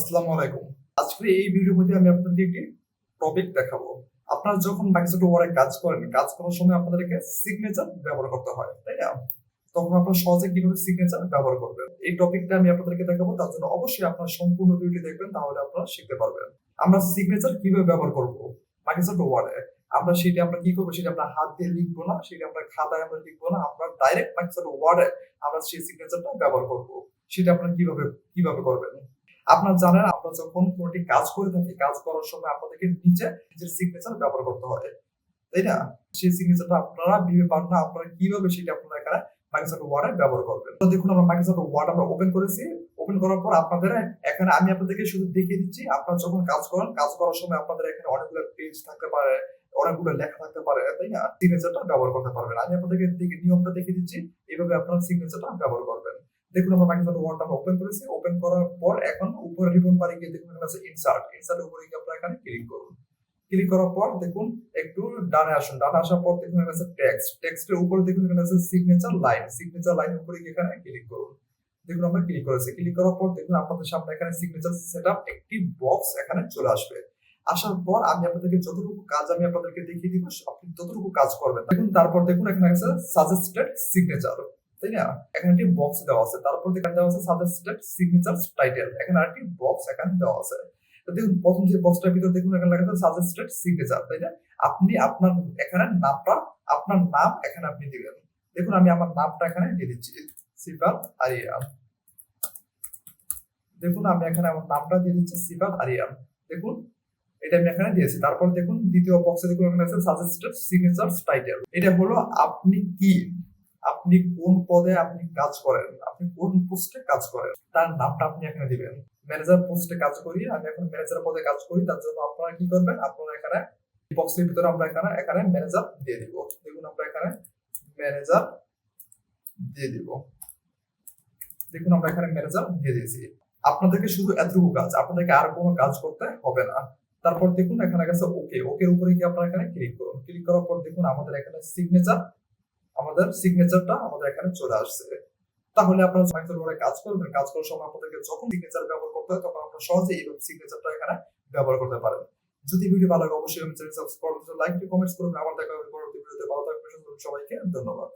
আসসালামু আলাইকুম। এই ভিডিওর মধ্যে আমি আপনাদেরকে একটি টপিক দেখাবো। আপনারা যখন মাইক্রোসফট ওয়ার্ডে কাজ করেন, কাজ করার সময় আপনাদেরকে সিগনেচার ব্যবহার করতে হয়, তাই না? তখন আপনারা সহজে কীভাবে সিগনেচার ব্যবহার করবেন? এই টপিকটা আমি আপনাদেরকে দেখাবো, তার জন্য অবশ্যই আপনারা সম্পূর্ণ ভিডিওটি দেখবেন, তাহলে আপনারা শিখতে পারবেন। আমরা সিগনেচার কীভাবে ব্যবহার করব? মাইক্রোসফট ওয়ার্ডে আমরা সেটা আমরা কি করব? সেটা আমরা হাত দিয়ে লিখব না, সেটা আমরা খাতায় আমরা লিখব না, আমরা ডাইরেক্ট মাইক্রোসফট ওয়ার্ডে আমরা সেই সিগনেচারটা ব্যবহার করব। সেটা আপনারা কীভাবে কীভাবে করবেন? আপনারা জানেন, আমরা যখন কোনটি কাজ করে থাকি, কাজ করার সময় আপনাদেরকে নিচে নিজের সিগনেচার ব্যবহার করতে হয়। তাই না? সেই সিগনেচারটা আপনারা ভেবে পান না, আপনারা কীভাবে সেটা আপনারা এখানে মাইক্রোসফট ওয়ার্ডে ব্যবহার করবেন। তো দেখুন, আমরা মাইক্রোসফট ওয়ার্ড আমরা ওপেন করেছি। ওপেন করার পর আপনাদের এখানে আমি আপনাদেরকে শুধু দেখিয়ে দিচ্ছি, আপনারা যখন কাজ করেন, কাজ করার সময় আপনাদের এখানে অনেকগুলো পেজ থাকতে পারে, অনেকগুলো লেখা থাকতে পারে, তাই না? সিগনেচারটা ব্যবহার করতে পারবেন। আমি আপনাদেরকে নিয়মটা দেখিয়ে দিচ্ছি। এইভাবে আপনারা সিগনেচারটা ব্যবহার করবেন। দেখুন আমরা মাইক্রোসফট ওয়ার্ড আমরা ওপেন করেছি ওপেন করার পর এখন উপরে রিবন বারে গিয়ে দেখুন এখানে আছে ইনসার্ট ইনসার্টের উপরে গিয়ে আপনারা এখানে ক্লিক করুন। ক্লিক করার পর দেখুন একটু ডানে আসুন, ডানে আসার পর দেখুন এখানে আছে টেক্সট টেক্সটের উপরে দেখুন এখানে আছে সিগনেচার লাইন সিগনেচার লাইন উপরে গিয়ে এখানে ক্লিক করুন। দেখুন আমরা ক্লিক করেছি ক্লিক করার পর দেখুন আপনাদের সামনে এখানে সিগনেচার সেটআপ একটি বক্স এখানে চলে আসবে। আসার পর আমি আপনাদেরকে যতটুকু কাজ আমি আপনাদেরকে দেখিয়ে দিব, আপনি ততটুকু কাজ করবেন। দেখুন তারপর দেখুন এখানে আছে সাজেস্টেড সিগনেচার তাই না? এখানে একটি বক্স দেওয়া আছে। তারপর এখানে দেওয়া আছে সাজেস্টেড সিগনেচার টাইটেল এখানে আরেকটি বক্স এখানে দেওয়া আছে। দেখুন, প্রথম যে বক্সটার ভিতরে দেখুন, এখানে লেখা আছে সাজেস্টেড সিগনেচার তাই না? আপনি আপনার এখানে নামটা, আপনার নাম এখানে আপনি দিবেন। দেখুন, আমি আমার নামটা এখানে দিয়ে দিচ্ছি। সিফাত আরিয়ান দেখুন, আমি এখানে আমার নামটা দিয়ে দিচ্ছি সিফাত আরিয়ান দেখুন, এটা আমি এখানে দিয়েছি। তারপর দেখুন, দ্বিতীয় বক্সে দেখুন, এখানে আছে সাজেস্টেড সিগনেচার টাইটেল এটা হলো আপনি কি? আপনি কোন পদে আপনি কাজ করেন? আপনি কোন পোস্টে কাজ করেন? তার নামটা আপনি এখানে দিবেন। ম্যানেজার পোস্টে কাজ করি, আমি এখন ম্যানেজার পদে কাজ করি, তার জন্য আপনারা কি করবেন? আপনারা এখানে বক্সের ভিতরে আমরা এখানে এখানে ম্যানেজার দিয়ে দিব। দেখুন, আমরা এখানে ম্যানেজার দিয়ে দিব। দেখুন, আমরা এখানে ম্যানেজার দিয়ে দিয়েছি। আপনাদেরকে শুধু এতটুকু কাজ, আপনাদেরকে আর কোনো কাজ করতে হবে না। তারপর দেখুন, এখানে গেছে ওকে ওকে উপরে গিয়ে আপনারা এখানে ক্লিক করুন। ক্লিক করার পর দেখুন, আমাদের এখানে সিগনেচার আমাদের সিগনেচারটা আমাদের এখানে চলে আসছে। তাহলে আপনারা মাইক্রোসফট ওয়ার্ডে কাজ করবেন, কাজ করার সময় আপনাদেরকে যখন সিগনেচার ব্যবহার করতে হয়, তখন আপনারা সহজে এই সিগনেচারটা এখানে ব্যবহার করতে পারেন। যদি ভিডিও ভালো লাগে, অবশ্যই চ্যানেল সাবস্ক্রাইব করুন লাইক কমেন্টস করুন। আমার দেখা হবে পরবর্তী ভিডিওতে ভালো থাকবেন। সবাইকে। ধন্যবাদ।